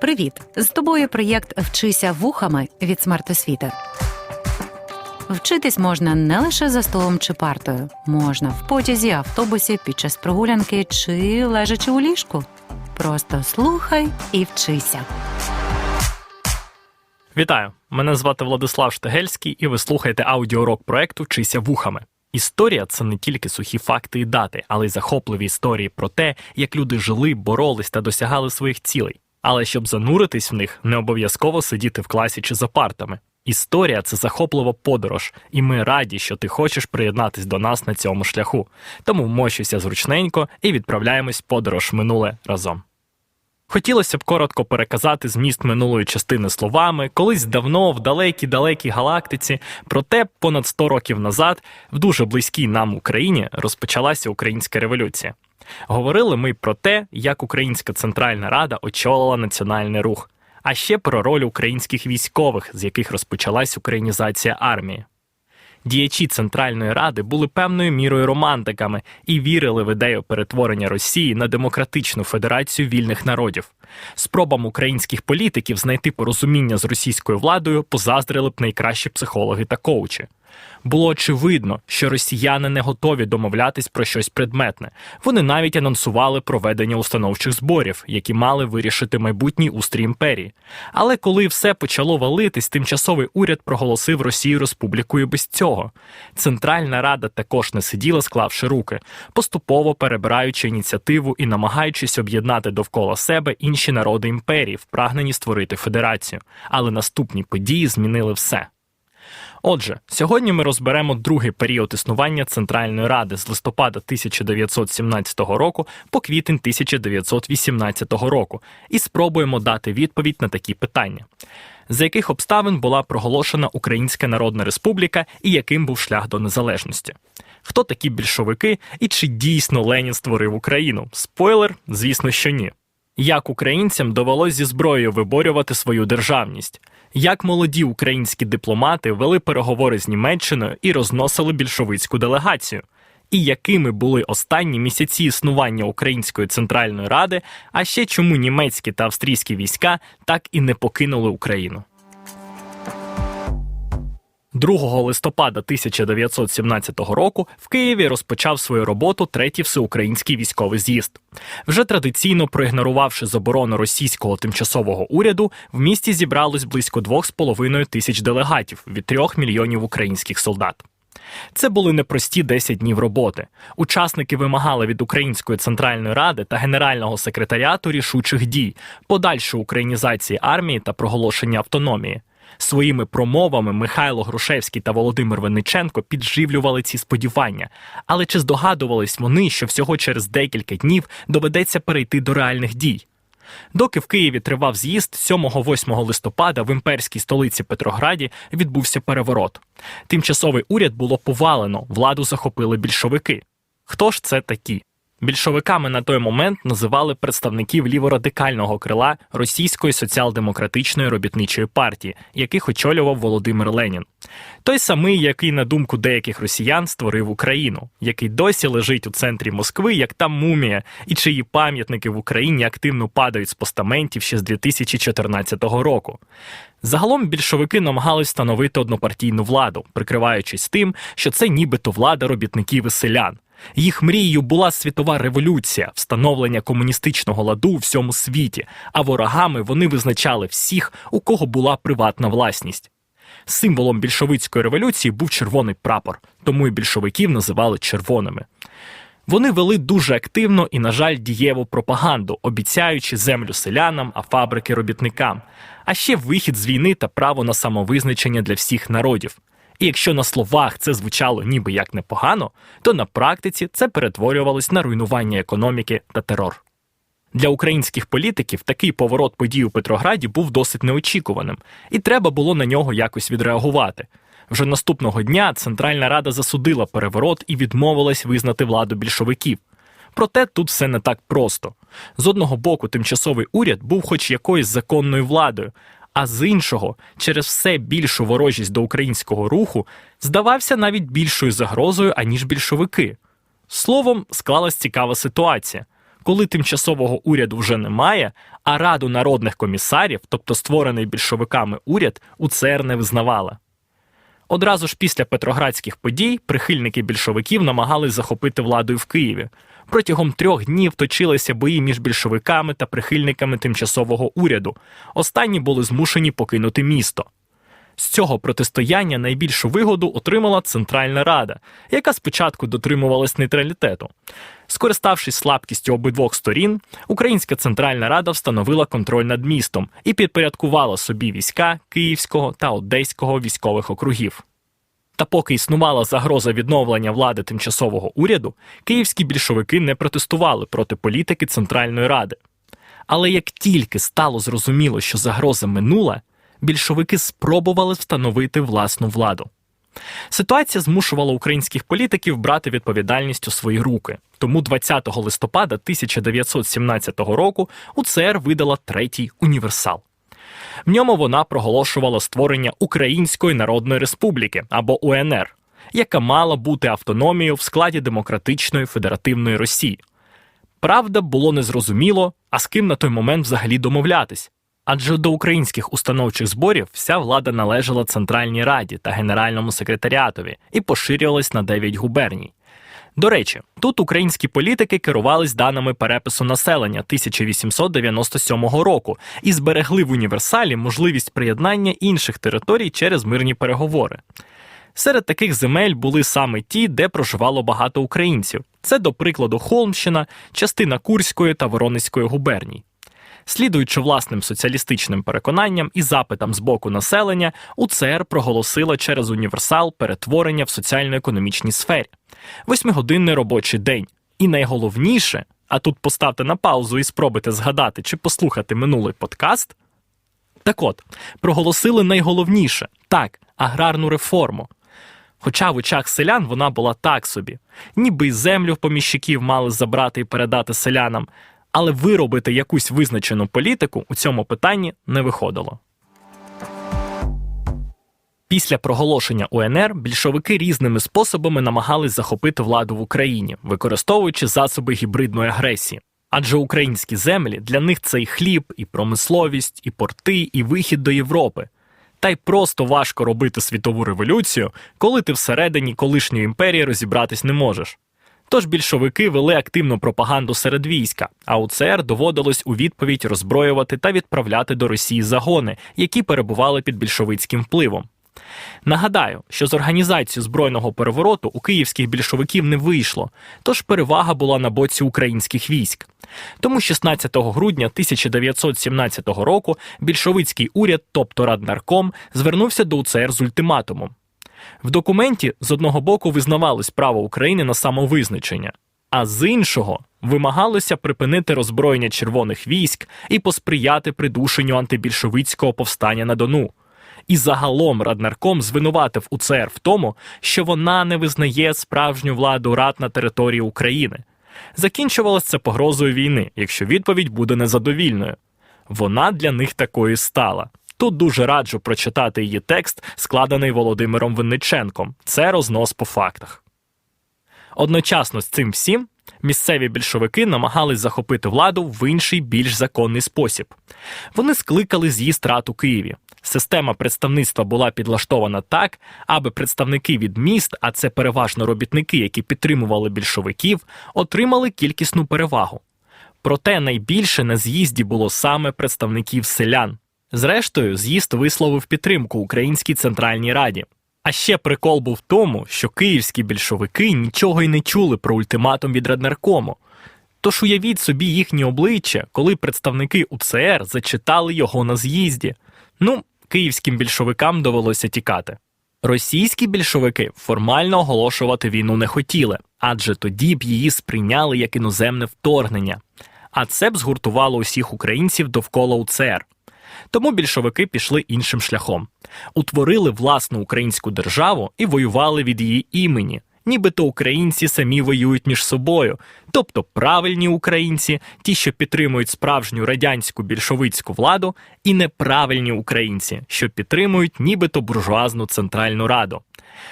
Привіт! З тобою проєкт Вчися вухами від смертосвіти. Вчитись можна не лише за столом чи партою, можна в потязі, автобусі, під час прогулянки чи лежачи у ліжку. Просто слухай і вчися. Вітаю! Мене звати Владислав Штегельський, і ви слухаєте аудіорок проекту Вчися вухами. Історія це не тільки сухі факти і дати, але й захопливі історії про те, як люди жили, боролись та досягали своїх цілей. Але щоб зануритись в них, не обов'язково сидіти в класі чи за партами. Історія це захоплива подорож, і ми раді, що ти хочеш приєднатись до нас на цьому шляху. Тому вмощуйся зручненько і відправляємось в подорож минуле разом. Хотілося б коротко переказати зміст минулої частини словами, колись давно, в далекій далекій галактиці, проте понад 100 років назад, в дуже близькій нам Україні, розпочалася українська революція. Говорили ми про те, як Українська Центральна Рада очолила національний рух, а ще про роль українських військових, з яких розпочалась українізація армії. Діячі Центральної Ради були певною мірою романтиками і вірили в ідею перетворення Росії на демократичну федерацію вільних народів. Спробам українських політиків знайти порозуміння з російською владою позаздрили б найкращі психологи та коучі. Було очевидно, що росіяни не готові домовлятись про щось предметне. Вони навіть анонсували проведення установчих зборів, які мали вирішити майбутній устрій імперії. Але коли все почало валитись, тимчасовий уряд проголосив Росію республікою без цього. Центральна Рада також не сиділа, склавши руки, поступово перебираючи ініціативу і намагаючись об'єднати довкола себе інші народи імперії, впрагнені створити федерацію. Але наступні події змінили все. Отже, сьогодні ми розберемо другий період існування Центральної Ради з листопада 1917 року по квітень 1918 року і спробуємо дати відповідь на такі питання. За яких обставин була проголошена Українська Народна Республіка і яким був шлях до незалежності? Хто такі більшовики і чи дійсно Ленін створив Україну? Спойлер, звісно, що ні. Як українцям довелось зі зброєю виборювати свою державність? Як молоді українські дипломати вели переговори з Німеччиною і розносили більшовицьку делегацію? І якими були останні місяці існування Української центральної ради, а ще чому німецькі та австрійські війська так і не покинули Україну? 2 листопада 1917 року в Києві розпочав свою роботу третій всеукраїнський військовий з'їзд. Вже традиційно проігнорувавши заборону російського тимчасового уряду, в місті зібралось близько 2,5 тисяч делегатів від 3 мільйонів українських солдат. Це були непрості 10 днів роботи. Учасники вимагали від Української центральної ради та генерального секретаріату рішучих дій, подальшої українізації армії та проголошення автономії. Своїми промовами Михайло Грушевський та Володимир Винниченко підживлювали ці сподівання. Але чи здогадувались вони, що всього через декілька днів доведеться перейти до реальних дій? Доки в Києві тривав з'їзд 7-8 листопада в імперській столиці Петрограді відбувся переворот. Тимчасовий уряд було повалено, владу захопили більшовики. Хто ж це такі? Більшовиками на той момент називали представників ліворадикального крила Російської соціал-демократичної робітничої партії, яких очолював Володимир Ленін. Той самий, який, на думку деяких росіян, створив Україну, який досі лежить у центрі Москви, як та мумія, і чиї пам'ятники в Україні активно падають з постаментів ще з 2014 року. Загалом більшовики намагались встановити однопартійну владу, прикриваючись тим, що це нібито влада робітників і селян. Їх мрією була світова революція, встановлення комуністичного ладу у всьому світі, а ворогами вони визначали всіх, у кого була приватна власність. Символом більшовицької революції був червоний прапор, тому і більшовиків називали червоними. Вони вели дуже активно і, на жаль, дієву пропаганду, обіцяючи землю селянам, а фабрики робітникам, а ще вихід з війни та право на самовизначення для всіх народів. І якщо на словах це звучало ніби як непогано, то на практиці це перетворювалось на руйнування економіки та терор. Для українських політиків такий поворот подій у Петрограді був досить неочікуваним, і треба було на нього якось відреагувати. Вже наступного дня Центральна Рада засудила переворот і відмовилась визнати владу більшовиків. Проте тут все не так просто. З одного боку, тимчасовий уряд був хоч якоюсь законною владою, а з іншого, через все більшу ворожість до українського руху, здавався навіть більшою загрозою, аніж більшовики. Словом, склалась цікава ситуація. коли тимчасового уряду вже немає, а Раду народних комісарів, тобто створений більшовиками уряд, УЦР не визнавала. Одразу ж після петроградських подій прихильники більшовиків намагались захопити владу в Києві. Протягом трьох днів точилися бої між більшовиками та прихильниками тимчасового уряду. Останні були змушені покинути місто. З цього протистояння найбільшу вигоду отримала Центральна Рада, яка спочатку дотримувалась нейтралітету. Скориставшись слабкістю обидвох сторін, Українська Центральна Рада встановила контроль над містом і підпорядкувала собі війська Київського та Одеського військових округів. Та поки існувала загроза відновлення влади тимчасового уряду, київські більшовики не протестували проти політики Центральної Ради. Але як тільки стало зрозуміло, що загроза минула, більшовики спробували встановити власну владу. Ситуація змушувала українських політиків брати відповідальність у свої руки. Тому 20 листопада 1917 року УЦР видала третій універсал. В ньому вона проголошувала створення Української Народної Республіки або УНР, яка мала бути автономією в складі демократичної федеративної Росії. Правда, було незрозуміло, а з ким на той момент взагалі домовлятись. Адже до українських установчих зборів вся влада належала Центральній Раді та Генеральному секретаріатові і поширювалась на 9 губерній. До речі, тут українські політики керувались даними перепису населення 1897 року і зберегли в універсалі можливість приєднання інших територій через мирні переговори. Серед таких земель були саме ті, де проживало багато українців. Це, до прикладу, Холмщина, частина Курської та Воронезької губерній. Слідуючи власним соціалістичним переконанням і запитам з боку населення, УЦР проголосила через універсал перетворення в соціально-економічній сфері, восьмигодинний робочий день. І найголовніше, а тут поставте на паузу і спробуйте згадати чи послухати минулий подкаст. Так от, проголосили найголовніше так, аграрну реформу. Хоча в очах селян вона була так собі, ніби й землю в поміщиків мали забрати і передати селянам, але виробити якусь визначену політику у цьому питанні не виходило. Після проголошення УНР більшовики різними способами намагались захопити владу в Україні, використовуючи засоби гібридної агресії. Адже українські землі для них це і хліб, і промисловість, і порти, і вихід до Європи. Та й просто важко робити світову революцію, коли ти всередині колишньої імперії розібратись не можеш. Тож більшовики вели активну пропаганду серед війська, а УЦР доводилось у відповідь роззброювати та відправляти до Росії загони, які перебували під більшовицьким впливом. Нагадаю, що з організацією збройного перевороту у київських більшовиків не вийшло, тож перевага була на боці українських військ. Тому 16 грудня 1917 року більшовицький уряд, тобто Раднарком, звернувся до УЦР з ультиматумом. В документі з одного боку визнавалось право України на самовизначення, а з іншого вимагалося припинити роззброєння червоних військ і посприяти придушенню антибільшовицького повстання на Дону. І загалом Раднарком звинуватив УЦР в тому, що вона не визнає справжню владу рад на території України. Закінчувалось це погрозою війни, якщо відповідь буде незадовільною. Вона для них такою стала. Тут дуже раджу прочитати її текст, складений Володимиром Винниченком. Це рознос по фактах. Одночасно з цим всім місцеві більшовики намагались захопити владу в інший більш законний спосіб. Вони скликали з'їзд рад у Києві. Система представництва була підлаштована так, аби представники від міст, а це переважно робітники, які підтримували більшовиків, отримали кількісну перевагу. Проте найбільше на з'їзді було саме представників селян. Зрештою, з'їзд висловив підтримку Українській Центральній Раді. А ще прикол був в тому, що київські більшовики нічого й не чули про ультиматум від Раднаркому. Тож уявіть собі їхні обличчя, коли представники УЦР зачитали його на з'їзді. Ну, київським більшовикам довелося тікати. Російські більшовики формально оголошувати війну не хотіли, адже тоді б її сприйняли як іноземне вторгнення. А це б згуртувало усіх українців довкола УЦР. Тому більшовики пішли іншим шляхом, утворили власну українську державу і воювали від її імені, нібито українці самі воюють між собою, тобто правильні українці, ті, що підтримують справжню радянську більшовицьку владу, і неправильні українці, що підтримують нібито буржуазну центральну раду.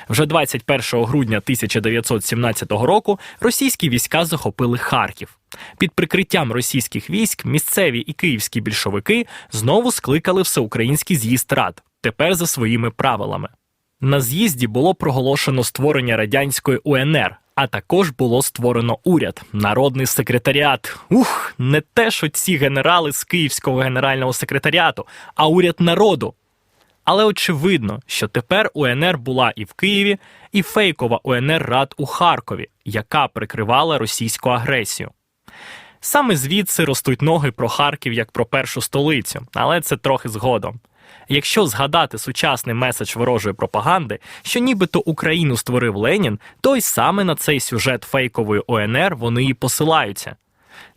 Вже 21 грудня 1917 року російські війська захопили Харків. Під прикриттям російських військ місцеві і київські більшовики знову скликали всеукраїнський з'їзд рад, тепер за своїми правилами. На з'їзді було проголошено створення радянської УНР, а також було створено уряд, народний секретаріат. Ух, не те, що ці генерали з Київського генерального секретаріату, а уряд народу. Але очевидно, що тепер УНР була і в Києві, і фейкова УНР Рад у Харкові, яка прикривала російську агресію. Саме звідси ростуть ноги про Харків як про першу столицю, але це трохи згодом. Якщо згадати сучасний меседж ворожої пропаганди, що нібито Україну створив Ленін, то й саме на цей сюжет фейкової ОНР вони і посилаються.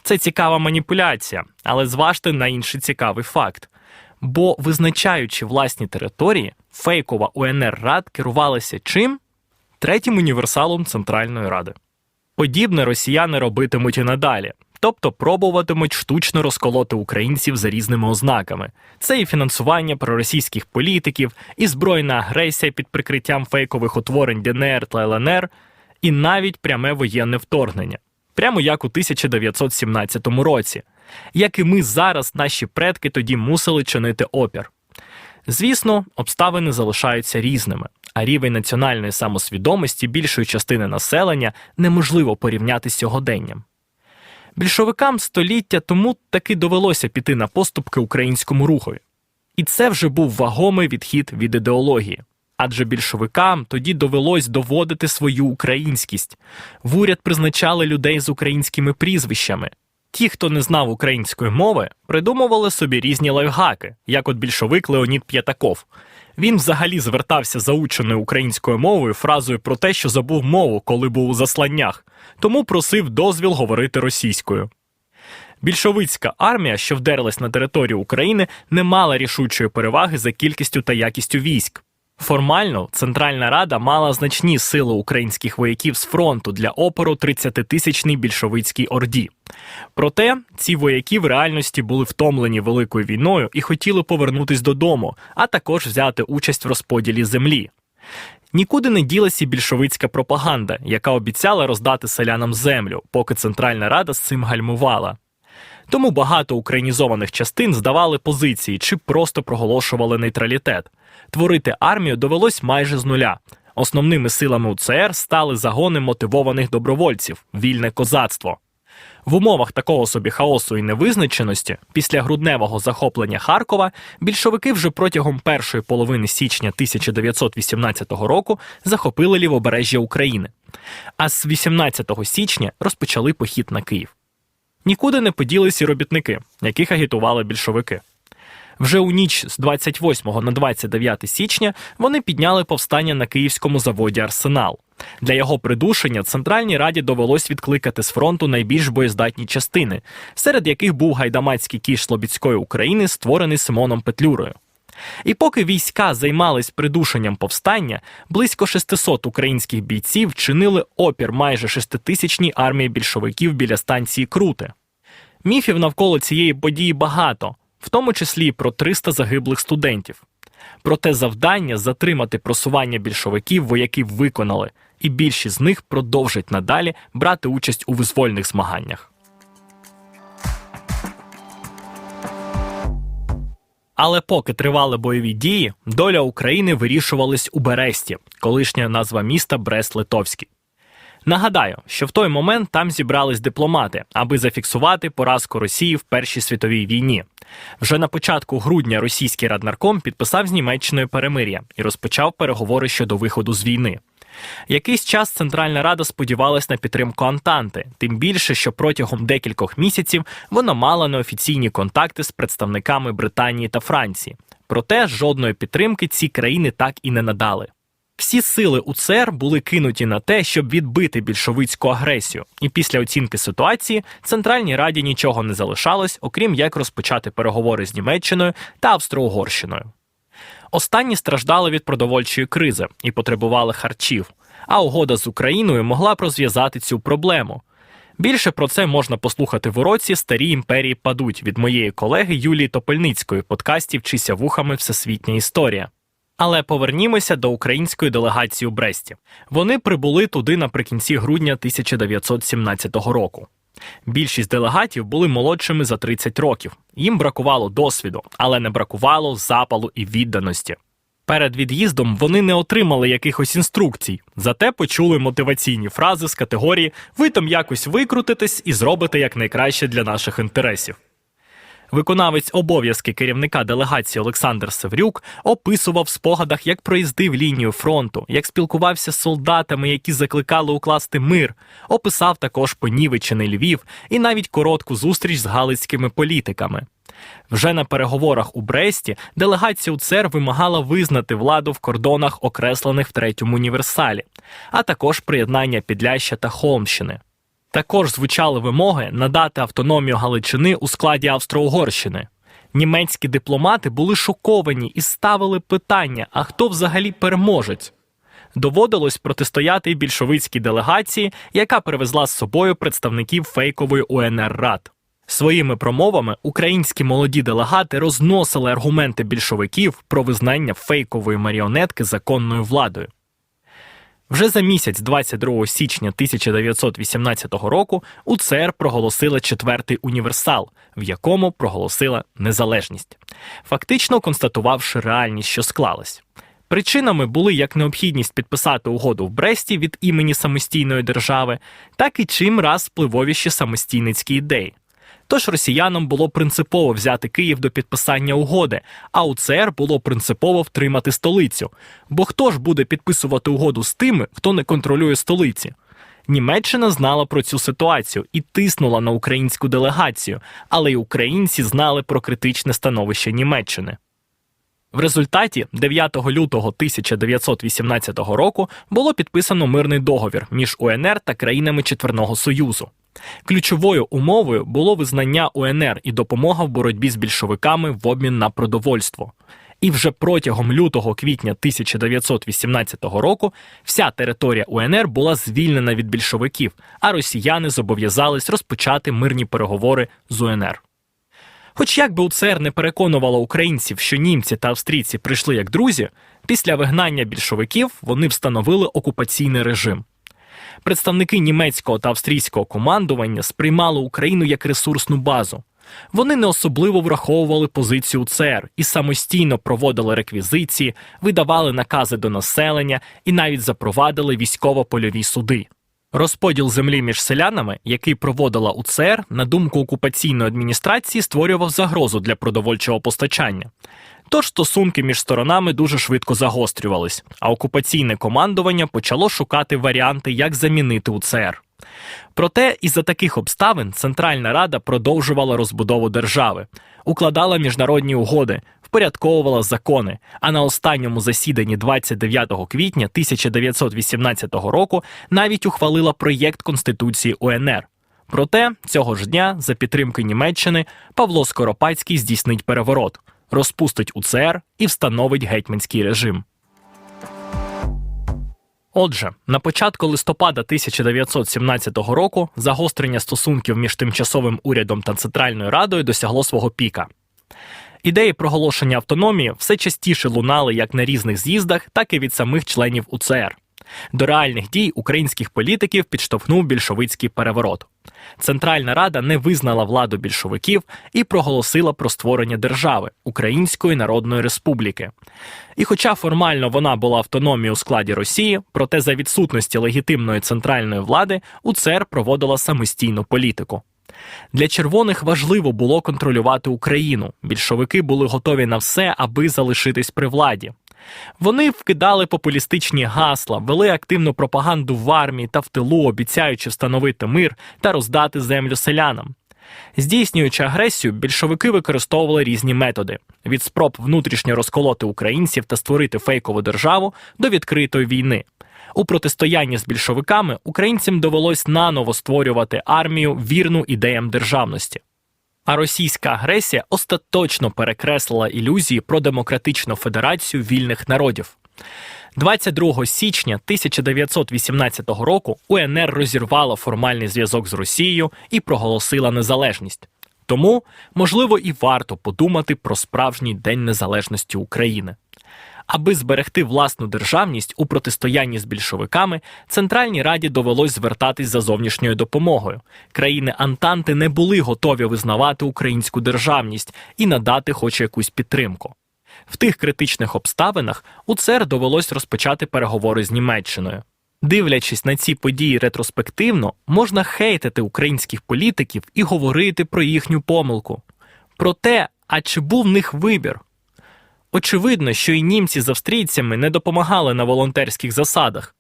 Це цікава маніпуляція, але зважте на інший цікавий факт. Бо, визначаючи власні території, фейкова УНР Рад керувалася чим? Третім універсалом Центральної Ради. Подібне росіяни робитимуть і надалі, тобто пробуватимуть штучно розколоти українців за різними ознаками. Це і фінансування проросійських політиків, і збройна агресія під прикриттям фейкових утворень ДНР та ЛНР, і навіть пряме воєнне вторгнення, прямо як у 1917 році. Як і ми зараз, наші предки тоді мусили чинити опір. Звісно, обставини залишаються різними, а рівень національної самосвідомості більшої частини населення неможливо порівняти з сьогоденням. Більшовикам століття тому таки довелося піти на поступки українському рухові. І це вже був вагомий відхід від ідеології. Адже більшовикам тоді довелось доводити свою українськість. В уряд призначали людей з українськими прізвищами. Ті, хто не знав української мови, придумували собі різні лайфхаки, як от більшовик Леонід П'ятаков. Він взагалі звертався заученою українською мовою фразою про те, що забув мову, коли був у засланнях, тому просив дозвіл говорити російською. Більшовицька армія, що вдерлась на територію України, не мала рішучої переваги за кількістю та якістю військ. Формально Центральна Рада мала значні сили українських вояків з фронту для опору 30-тисячній більшовицькій орді. Проте ці вояки в реальності були втомлені великою війною і хотіли повернутись додому, а також взяти участь в розподілі землі. Нікуди не ділася більшовицька пропаганда, яка обіцяла роздати селянам землю, поки Центральна Рада з цим гальмувала. Тому багато українізованих частин здавали позиції чи просто проголошували нейтралітет. Творити армію довелось майже з нуля. Основними силами УЦР стали загони мотивованих добровольців, вільне козацтво. В умовах такого собі хаосу і невизначеності, після грудневого захоплення Харкова, більшовики вже протягом першої половини січня 1918 року захопили лівобережжя України. А з 18 січня розпочали похід на Київ. Нікуди не поділися робітники, яких агітували більшовики. Вже у ніч з 28 на 29 січня вони підняли повстання на київському заводі Арсенал. Для його придушення Центральній Раді довелось відкликати з фронту найбільш боєздатні частини, серед яких був гайдамацький кіш Слобідської України, створений Симоном Петлюрою. І поки війська займались придушенням повстання, близько 600 українських бійців чинили опір майже шеститисячній армії більшовиків біля станції Круте. Міфів навколо цієї події багато, в тому числі про 300 загиблих студентів. Проте завдання затримати просування більшовиків вояки виконали, і більшість з них продовжать надалі брати участь у визвольних змаганнях. Але поки тривали бойові дії, доля України вирішувалась у Бересті, колишня назва міста Брест-Литовський. Нагадаю, що в той момент там зібрались дипломати, аби зафіксувати поразку Росії в Першій світовій війні. Вже на початку грудня російський раднарком підписав з Німеччиною перемир'я і розпочав переговори щодо виходу з війни. Якийсь час Центральна Рада сподівалась на підтримку Антанти, тим більше, що протягом декількох місяців вона мала неофіційні контакти з представниками Британії та Франції. Проте жодної підтримки ці країни так і не надали. Всі сили УЦР були кинуті на те, щоб відбити більшовицьку агресію, і після оцінки ситуації Центральній Раді нічого не залишалось, окрім як розпочати переговори з Німеччиною та Австро-Угорщиною. Останні страждали від продовольчої кризи і потребували харчів, а угода з Україною могла б розв'язати цю проблему. Більше про це можна послухати в уроці Старі імперії падуть від моєї колеги Юлії Топольницької в подкасті Вчися вухами Всесвітня історія. Але повернімося до української делегації у Бресті. Вони прибули туди наприкінці грудня 1917 року. Більшість делегатів були молодшими за 30 років. Їм бракувало досвіду, але не бракувало запалу і відданості. Перед від'їздом вони не отримали якихось інструкцій, зате почули мотиваційні фрази з категорії Ви там якось викрутитесь і зробите якнайкраще для наших інтересів. Виконавець обов'язки керівника делегації Олександр Севрюк описував в спогадах, як проїздив лінію фронту, як спілкувався з солдатами, які закликали укласти мир, описав також понівечений Львів і навіть коротку зустріч з галицькими політиками. Вже на переговорах у Бресті делегація УЦР вимагала визнати владу в кордонах, окреслених в третьому універсалі, а також приєднання Підляща та Холмщини. Також звучали вимоги надати автономію Галичини у складі Австро-Угорщини. Німецькі дипломати були шоковані і ставили питання: а хто взагалі переможець? Доводилось протистояти більшовицькій делегації, яка привезла з собою представників фейкової УНР Рад. Своїми промовами українські молоді делегати розносили аргументи більшовиків про визнання фейкової маріонетки законною владою. Вже за місяць, 22 січня 1918 року, УЦР проголосила четвертий універсал, в якому проголосила незалежність, фактично констатувавши реальність, що склалась. Причинами були як необхідність підписати угоду в Бресті від імені самостійної держави, так і чим раз впливовіші самостійницькі ідеї. Тож росіянам було принципово взяти Київ до підписання угоди, а УЦР було принципово втримати столицю. Бо хто ж буде підписувати угоду з тими, хто не контролює столиці? Німеччина знала про цю ситуацію і тиснула на українську делегацію, але й українці знали про критичне становище Німеччини. В результаті 9 лютого 1918 року було підписано мирний договір між УНР та країнами Четверного Союзу. Ключовою умовою було визнання УНР і допомога в боротьбі з більшовиками в обмін на продовольство. І вже протягом лютого-квітня 1918 року вся територія УНР була звільнена від більшовиків, а росіяни зобов'язались розпочати мирні переговори з УНР. Хоч як би УЦР не переконувало українців, що німці та австрійці прийшли як друзі, після вигнання більшовиків вони встановили окупаційний режим. Представники німецького та австрійського командування сприймали Україну як ресурсну базу. Вони не особливо враховували позицію ЦР і самостійно проводили реквізиції, видавали накази до населення і навіть запровадили військово-польові суди. Розподіл землі між селянами, який проводила УЦР, на думку окупаційної адміністрації, створював загрозу для продовольчого постачання. Тож стосунки між сторонами дуже швидко загострювались, а окупаційне командування почало шукати варіанти, як замінити УЦР. Проте, із-за таких обставин Центральна Рада продовжувала розбудову держави, укладала міжнародні угоди, впорядковувала закони. А на останньому засіданні 29 квітня 1918 року навіть ухвалила проєкт Конституції УНР. Проте цього ж дня, за підтримки Німеччини, Павло Скоропадський здійснить переворот, розпустить УЦР і встановить гетьманський режим. Отже, на початку листопада 1917 року загострення стосунків між тимчасовим урядом та Центральною Радою досягло свого піка. Ідеї проголошення автономії все частіше лунали як на різних з'їздах, так і від самих членів УЦР. До реальних дій українських політиків підштовхнув більшовицький переворот. Центральна Рада не визнала владу більшовиків і проголосила про створення держави Української Народної Республіки. І хоча формально вона була автономією у складі Росії, проте за відсутності легітимної центральної влади УЦР проводила самостійну політику. Для червоних важливо було контролювати Україну. Більшовики були готові на все, аби залишитись при владі. Вони вкидали популістичні гасла, вели активну пропаганду в армії та в тилу, обіцяючи встановити мир та роздати землю селянам. Здійснюючи агресію, більшовики використовували різні методи: від спроб внутрішньо розколоти українців та створити фейкову державу до відкритої війни. У протистоянні з більшовиками українцям довелось наново створювати армію вірну ідеям державності. А російська агресія остаточно перекреслила ілюзії про демократичну федерацію вільних народів. 22 січня 1918 року УНР розірвала формальний зв'язок з Росією і проголосила незалежність. Тому, можливо, і варто подумати про справжній День Незалежності України. Аби зберегти власну державність у протистоянні з більшовиками, Центральній Раді довелось звертатись за зовнішньою допомогою. Країни Антанти не були готові визнавати українську державність і надати хоч якусь підтримку. В тих критичних обставинах УЦР довелось розпочати переговори з Німеччиною. Дивлячись на ці події ретроспективно, можна хейтити українських політиків і говорити про їхню помилку. Про те, а чи був в них вибір. Очевидно, що і німці з австрійцями не допомагали на волонтерських засадах.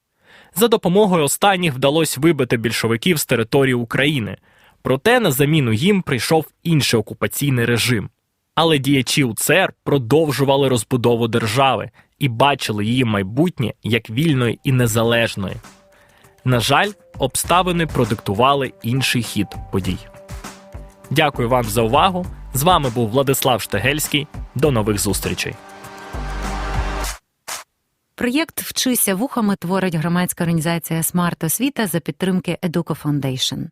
За допомогою останніх вдалося вибити більшовиків з території України. Проте на заміну їм прийшов інший окупаційний режим. Але діячі УЦР продовжували розбудову держави і бачили її майбутнє як вільної і незалежної. На жаль, обставини продиктували інший хід подій. Дякую вам за увагу. З вами був Владислав Штегельський. До нових зустрічей. Проєкт Вчися вухами творить громадська організація Смарт Освіта за підтримки Educo Foundation.